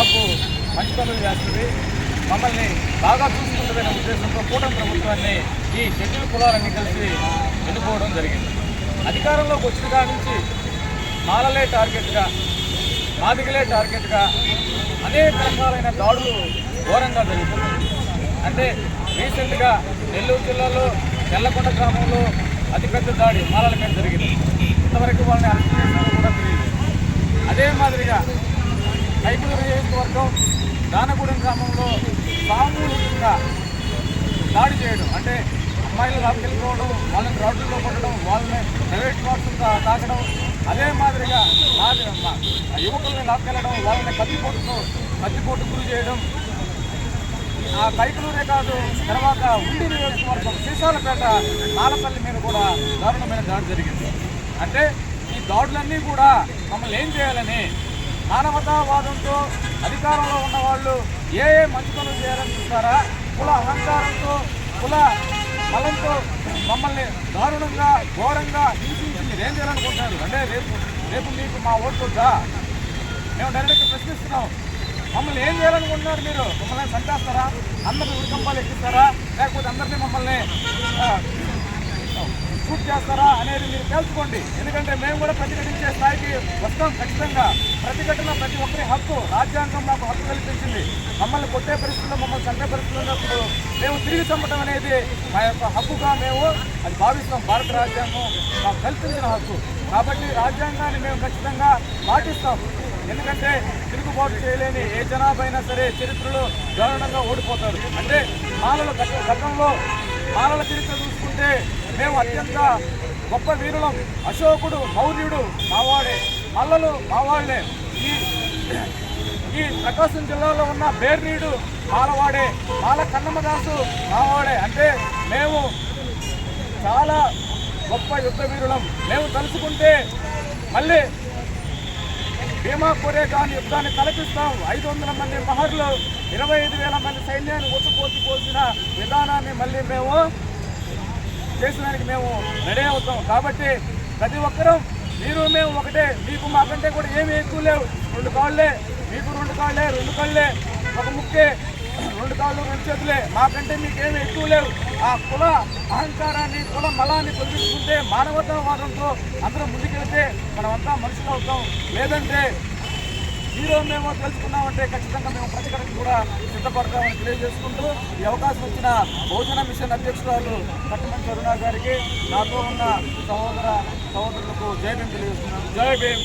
మాకు మంచి పనులు చేస్తుంది. మమ్మల్ని బాగా చూసుకుంటుందనే ఉద్దేశంతో కూటమి ప్రభుత్వాన్ని ఈ షెడ్యూల్ కులాలన్నీ కలిసి ఎన్నుకోవడం జరిగింది. అధికారంలోకి వచ్చిన కాడి నుంచి మాలలే టార్గెట్గా మాదిగలే టార్గెట్గా అనేక రకాలైన దాడులు ఘోరంగా జరుగుతున్నాయి. అంటే రీసెంట్గా నెల్లూరు జిల్లాలో తెల్లకొండ గ్రామంలో అతిపెద్ద దాడి మాలల మీద జరిగింది. ఇంతవరకు వాళ్ళని అరెస్ట్ చేసినారో కూడా తెలియదు అదే మాదిరిగా కైకులు నియోజకవర్గం దానగూడెం గ్రామంలో సామూహికంగా దాడి చేయడం అంటే అమ్మాయిలు రాకెళ్ళిపోవడం వాళ్ళని రోడ్లలో కొట్టడం వాళ్ళని ప్రైవేట్ పార్ట్స్ తాకడం అదే మాదిరిగా మాది ఆ యువకుల్ని లాక్కెళ్ళడం వాళ్ళని కత్తిపోటుతో కత్తిపోటు గురి చేయడం. ఆ కైకలూరే కాదు తర్వాత ఉండి నియోజకవర్గం సీసాలపేట నాలపల్లి మీద కూడా దారుణమైన దాడి జరిగింది. అంటే ఈ దాడులన్నీ కూడా మమ్మల్ని ఏం చేయాలని మానవతావాదంతో అధికారంలో ఉన్న వాళ్ళు ఏ ఏ మంచి పనులు చేయాలని చూస్తారా? కుల అహంకారంతో కుల బలంతో మమ్మల్ని దారుణంగా ఘోరంగా హింసించి మీరు ఏం చేయాలనుకుంటున్నారు. అంటే రేపు రేపు మీకు మా ఓటు వద్దా మేము డైరెక్ట్గా ప్రశ్నిస్తున్నాం. మమ్మల్ని ఏం చేయాలనుకుంటున్నారు మీరు? మమ్మల్ని చంపేస్తారా? అందరినీ ఉరికంపాలు ఎక్కిస్తారా? లేకపోతే అందరినీ మమ్మల్ని షూట్ చేస్తారా అనేది మీరు తెలుసుకోండి. ఎందుకంటే మేము కూడా ప్రతిఘటించే స్థాయికి వస్తాం ఖచ్చితంగా. ప్రతిఘటన ప్రతి ఒక్కరి హక్కు రాజ్యాంగం మాకు హక్కు కల్పించింది. మమ్మల్ని కొట్టే పరిస్థితుల్లో మమ్మల్ని చంపే పరిస్థితుల్లో మేము తిరిగి చంపడం అనేది మా యొక్క హక్కుగా మేము అది భావిస్తాం. భారత రాజ్యాంగం మాకు కల్పించిన హక్కు. కాబట్టి రాజ్యాంగాన్ని మేము ఖచ్చితంగా పాటిస్తాం. ఎందుకంటే తిరుగుబాటు చేయలేని ఏ జనాభా అయినా సరే చరిత్రలో దారుణంగా ఓడిపోతారు. అంటే మాలల గతంలో బాలల చరిత్ర చూసుకుంటే మేము అత్యంత గొప్ప వీరులం. అశోకుడు మౌర్యుడు మావాడే మల్లలు మావాళ్ళే. ఈ ఈ ప్రకాశం జిల్లాలో ఉన్న బేర్నీడు మాలవాడే మాల కన్నమదాసు మావాడే. అంటే మేము చాలా గొప్ప యుద్ధ వీరులం. మేము తలుచుకుంటే మళ్ళీ భీమా కొరేగాన్ యుద్ధాన్ని కలిపిస్తాం ఐదు వందల మంది మహర్లు ఇరవై ఐదు వేల మంది సైన్యాన్ని ఒట్టుపోసి పోసిన విధానాన్ని మళ్ళీ మేము చేసినానికి మేము రెడీ అవుతాం. కాబట్టి ప్రతి ఒక్కరూ మీరు మేము ఒకటే. మీకు మాకంటే కూడా ఏమీ ఎక్కువ లేవు. రెండు కాళ్ళే మీకు రెండు కాళ్ళే రెండు కళ్ళే. ఒక ముక్కే రెండు కాళ్ళు రెండు చేతులే. మాకంటే మీకేమీ ఎక్కువ లేవు. ఆ కుల అహంకారాన్ని కుల మలాన్ని తొలగించుకుంటే మానవతావాదంతో అందరం ముందుకెళ్తే మనమంతా మనుషులు అవుతాం. లేదంటే హీరో మేము తెలుసుకున్నామంటే ఖచ్చితంగా మేము ప్రతిఘటన కూడా సిద్ధపడతామని తెలియజేసుకుంటూ ఈ అవకాశం ఇచ్చిన బహుజన మిషన్ అధ్యక్షురాలు కట్టమని కరుణా గారికి నాతో ఉన్న సహోదర సహోదరులకు జై భీం తెలియజేస్తున్నాను. జై భీం